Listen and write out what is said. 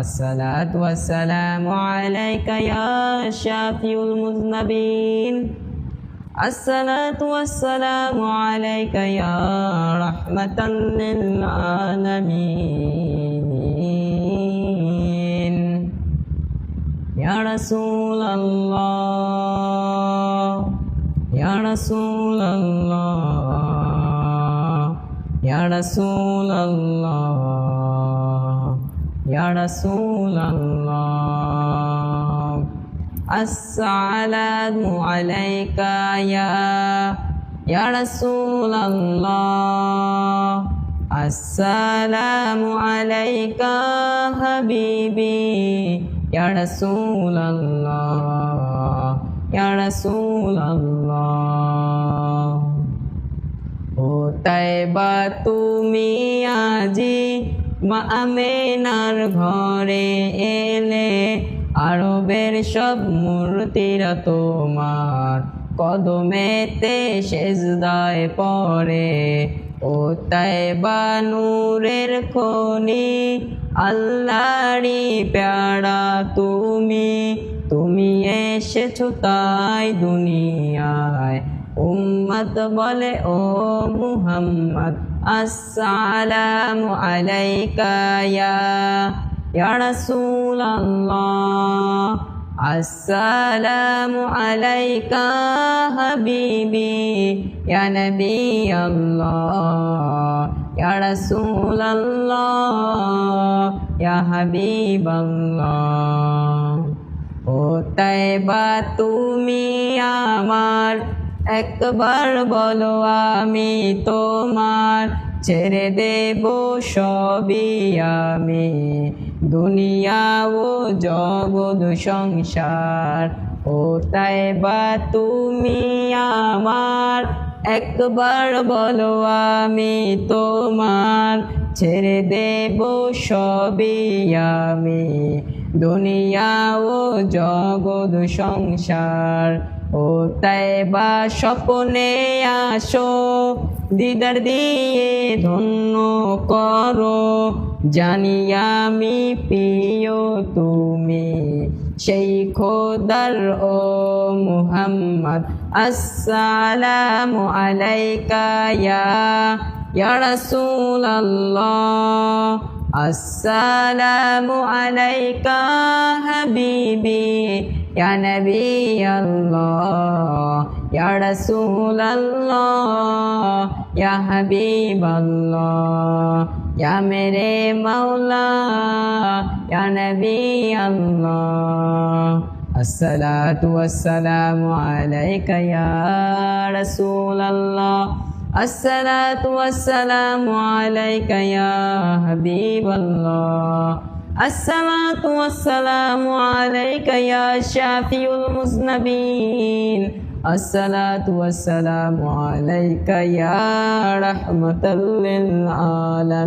الصلاة والسلام عليك يا شافي المذنبين. الصلاة والسلام عليك يا رحمة للعالمين. يا رسول الله يا رسول الله يا رسول الله. يا رسول الله السلام عليك يا يا رسول الله السلام عليك حبيبي يا رسول الله يا رسول الله ও তাইবা তুমি আজি আমেনার ঘরে এলে আরবের সব মূর্তিরা তোমার কদমেতে সেজদায় পড়ে। ও তাইবা নূরের খনি আল্লাহরি প্যারা তুমি। তুমি এসেছ তাই দুনিয়ায়। উম্মত বলে, ও মুহাম্মদ, আসসালামু আলাইকা ইয়া রাসূলুল্লাহ, আসসালামু আলাইকা হাবিবি, ইয়া নবী আল্লাহ ইয়া রাসূলুল্লাহ, ইয়া হাবিবাল্লাহ। ও তাইবা, তুমি আমার একবার বলো আমি তোমার ছেড়ে দেব সবই আমি। দুনিয়া ও জগৎ সংসার ও তাই বা তুমি আমার? একবার বলো আমি তোমার ছেড়ে দেব সবই আমি। দুনিয়া ও জগৎ সংসার ও তাই বা স্বপ্নে আসো, দিদার দিয়ে ধন্য করো। জানি আমি প্রিয় তুমি, সেই খোদার ও মুহাম্মদ, আসসালামু আলাইকা ইয়া রাসূলুল্লাহ। আসসালামু আলাইকা হাবিবি। Ya Nabi Allah Ya Rasul Allah Ya Habib Allah Ya mere Maula Ya Nabi Allah الصلاة والسلام عليك يا رسول الله الصلاة والسلام عليك يا حبيب الله الصلاة والسلام عليك يا شافي المذنبين. الصلاة والسلام عليك يا رحمة للعالمين.